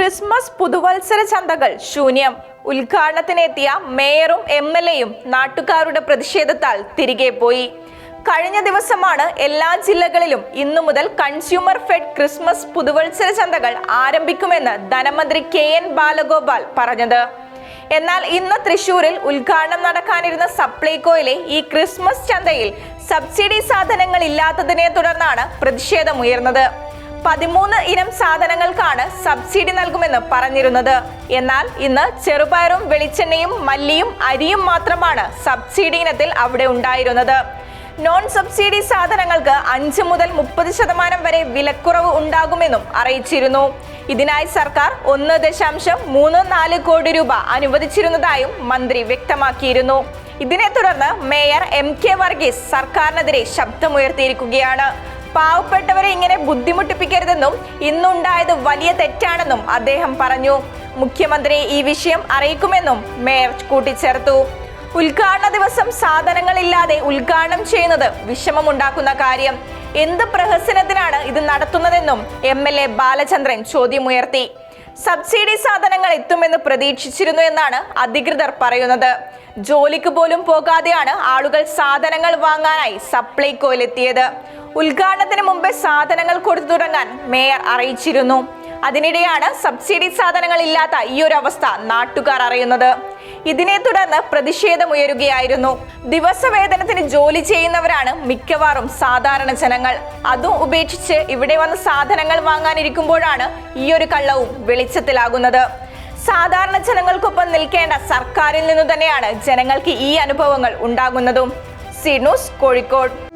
Christmas പുതുവത്സര ചന്തകൾ ശൂന്യം. ഉദ്ഘാടനത്തിനെത്തിയ മേയറും M L എയും നാട്ടുകാരുടെ പ്രതിഷേധത്താൽ തിരികെ പോയി. കഴിഞ്ഞ ദിവസമാണ് എല്ലാ ജില്ലകളിലും ഇന്നു മുതൽ കൺസ്യൂമർ ഫെഡ് ക്രിസ്മസ് പുതുവത്സര ചന്തകൾ ആരംഭിക്കുമെന്ന് ധനമന്ത്രി കെ എൻ ബാലഗോപാൽ പറഞ്ഞത്. എന്നാൽ ഇന്ന് തൃശൂരിൽ ഉദ്ഘാടനം നടക്കാനിരുന്ന സപ്ലൈകോയിലെ ഈ ക്രിസ്മസ് ചന്തയിൽ സബ്സിഡി സാധനങ്ങൾ ഇല്ലാത്തതിനെ തുടർന്നാണ് പ്രതിഷേധമുയർന്നത്. പതിമൂന്ന് ഇനം സാധനങ്ങൾക്കാണ് സബ്സിഡി നൽകുമെന്ന് പറഞ്ഞിരുന്നത്. എന്നാൽ ഇന്ന് ചെറുപയറും വെളിച്ചെണ്ണയും മല്ലിയും അരിയും മാത്രമാണ് സബ്സിഡി ഇനത്തിൽ അവിടെ ഉണ്ടായിരുന്നത്. നോൺ സബ്സിഡി സാധനങ്ങൾക്ക് അഞ്ച് മുതൽ മുപ്പത് ശതമാനം വരെ വിലക്കുറവ് ഉണ്ടാകുമെന്നും അറിയിച്ചിരുന്നു. ഇതിനായി സർക്കാർ ഒന്ന് ദശാംശം മൂന്ന് നാല് കോടി രൂപ അനുവദിച്ചിരുന്നതായും മന്ത്രി വ്യക്തമാക്കിയിരുന്നു. ഇതിനെ തുടർന്ന് മേയർ എം കെ വർഗീസ് സർക്കാരിനെതിരെ ശബ്ദമുയർത്തിയിരിക്കുകയാണ്. പാവപ്പെട്ടവരെ ഇങ്ങനെ ബുദ്ധിമുട്ടിപ്പിക്കരുതെന്നും ഇന്നുണ്ടായത് വലിയ തെറ്റാണെന്നും അദ്ദേഹം പറഞ്ഞു. മുഖ്യമന്ത്രി ഈ വിഷയം അറിയിക്കുമെന്നും മേയർ കൂട്ടിച്ചേർത്തു. ഉദ്ഘാടന ദിവസം സാധനങ്ങളില്ലാതെ ഉദ്ഘാടനം ചെയ്യുന്നത് വിഷമമുണ്ടാക്കുന്ന കാര്യം. എന്ത് പ്രഹസനത്തിനാണ് ഇത് നടത്തുന്നതെന്നും എം എൽ എ ബാലചന്ദ്രൻ ചോദ്യമുയർത്തി. സബ്സിഡി സാധനങ്ങൾ എത്തുമെന്ന് പ്രതീക്ഷിച്ചിരുന്നു എന്നാണ് അധികൃതർ പറയുന്നത്. ജോലിക്ക് പോലും പോകാതെയാണ് ആളുകൾ സാധനങ്ങൾ വാങ്ങാനായി സപ്ലൈകോയിലെത്തിയത്. ഉദ്ഘാടനത്തിന് മുമ്പ് സാധനങ്ങൾ കൊടുത്തു തുടങ്ങാൻ മേയർ അറിയിച്ചിരുന്നു. അതിനിടെയാണ് സബ്സിഡി സാധനങ്ങൾ ഇല്ലാത്ത ഈ ഒരു അവസ്ഥ നാട്ടുകാർ അറിയുന്നത്. ഇതിനെ തുടർന്ന് പ്രതിഷേധമുയരുകയായിരുന്നു ദിവസവേതനത്തിന് ജോലി ചെയ്യുന്നവരാണ് മിക്കവാറും സാധാരണ ജനങ്ങൾ. അതും ഉപേക്ഷിച്ച് ഇവിടെ വന്ന് സാധനങ്ങൾ വാങ്ങാനിരിക്കുമ്പോഴാണ് ഈ ഒരു കള്ളവും വെളിച്ചത്തിലാകുന്നത്. സാധാരണ ജനങ്ങൾക്കൊപ്പം നിൽക്കേണ്ട സർക്കാരിൽ നിന്നു തന്നെയാണ് ജനങ്ങൾക്ക് ഈ അനുഭവങ്ങൾ ഉണ്ടാകുന്നതും. C news Kozhikode.